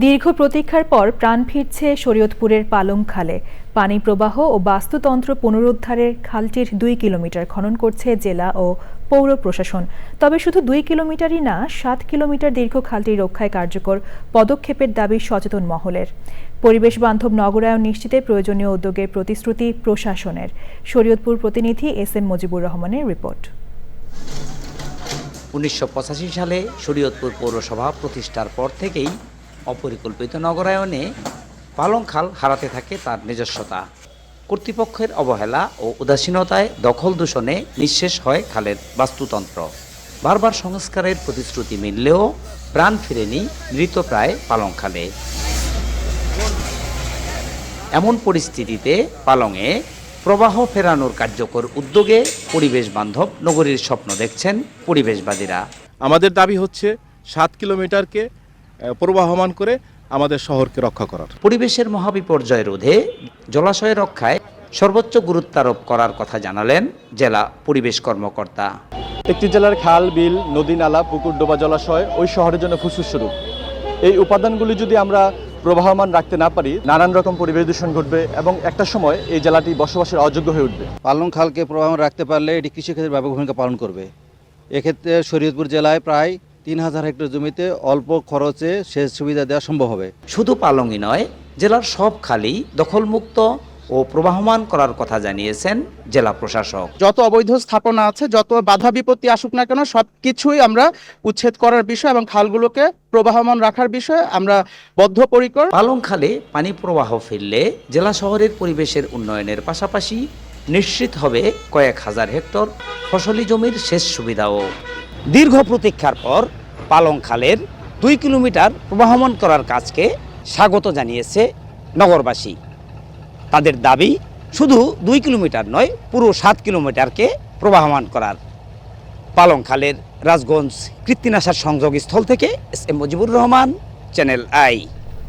দীর্ঘ প্রতীক্ষার পর প্রাণ ফিরছে শরীয়তপুরের পালং খালে পানি প্রবাহ ও বাস্তুতন্ত্র পুনরুদ্ধারের খালটির দুই কিলোমিটার খনন করছে জেলা ও পৌর প্রশাসন। তবে শুধু দুই কিলোমিটারই না, সাত কিলোমিটার দীর্ঘ খালটি রক্ষায় কার্যকর পদক্ষেপের দাবি সচেতন মহলের। পরিবেশ বান্ধব নগরায়ন নিশ্চিতে প্রয়োজনীয় উদ্যোগের প্রতিশ্রুতি প্রশাসনের। শরীয়তপুর প্রতিনিধি এস এম মুজিবুর রহমানের রিপোর্ট। উনিশশো পঁচাশি সালে শরীয়তপুর পৌরসভা প্রতিষ্ঠার পর থেকেই অপরিকল্পিত নগরায়নে পালংখাল হারাতে থাকে তার নিজস্বতা। কর্তৃপক্ষের অবহেলা ও উদাসীনতায় দখল দূষণে নিঃশেষ হয় খালের বাস্তুতন্ত্র। বারবার সংস্কারের প্রতিশ্রুতি মিললেও প্রাণ ফিরেনি মৃতপ্রায় পালংখালে এমন পরিস্থিতিতে পালংয়ে প্রবাহ ফেরানোর কার্যকর উদ্যোগে পরিবেশ বান্ধব নগরীর স্বপ্ন দেখছেন পরিবেশবাদীরা। আমাদের দাবি হচ্ছে সাত কিলোমিটারকে প্রবাহমান করে আমাদের শহরকে রক্ষা করার। পরিবেশের মহাবিপর্যয় রোধে জলাশয় রক্ষায় সর্বোচ্চ গুরুত্বারোপ করার কথা জানালেন জেলা পরিবেশ কর্মকর্তা। একটি জেলার খাল বিল নদী নালা পুকুর ডোবা জলাশয় ওই শহরের জন্য ফুসফুস স্বরূপ। এই উপাদানগুলি যদি আমরা প্রবাহমান রাখতে না পারি নানান রকম পরিবেশ দূষণ ঘটবে এবং একটা সময় এই জেলাটি বসবাসের অযোগ্য হয়ে উঠবে। পালং খালকে প্রবাহমান রাখতে পারলে এটি কৃষিক্ষেত্রে ব্যাপক ভূমিকা পালন করবে। এক্ষেত্রে শরীয়তপুর জেলায় প্রায় তিন হাজার হেক্টর জমিতে অল্প খরচে সেচ সুবিধা দেওয়া সম্ভব হবে। শুধু পালংই নয় জেলার সব খালি দখলমুক্ত ও প্রবাহমান করার কথা জানিয়েছেন জেলা প্রশাসক। যত অবৈধ স্থাপনা আছে যত বাধা বিপত্তি আসুক না কেন সব কিছুই আমরা উচ্ছেদ করার বিষয় এবং খালগুলোকে প্রবাহমান রাখার বিষয়ে আমরা বদ্ধপরিকর। পালং খালে পানি প্রবাহ ফিরলে জেলা শহরের পরিবেশের উন্নয়নের পাশাপাশি নিশ্চিত হবে কয়েক হাজার হেক্টর ফসলি জমির সেচ সুবিধাও। দীর্ঘ প্রতীক্ষার পর পালং খালের দুই কিলোমিটার প্রবাহমান করার কাজকে স্বাগত জানিয়েছে নগরবাসী। তাদের দাবি, শুধু দুই কিলোমিটার নয়, পুরো সাত কিলোমিটারকে প্রবাহমান করার। পালং খালের রাজগঞ্জ কৃত্তিনাশার সংযোগস্থল থেকে S M Mujibur Rahman, channel I.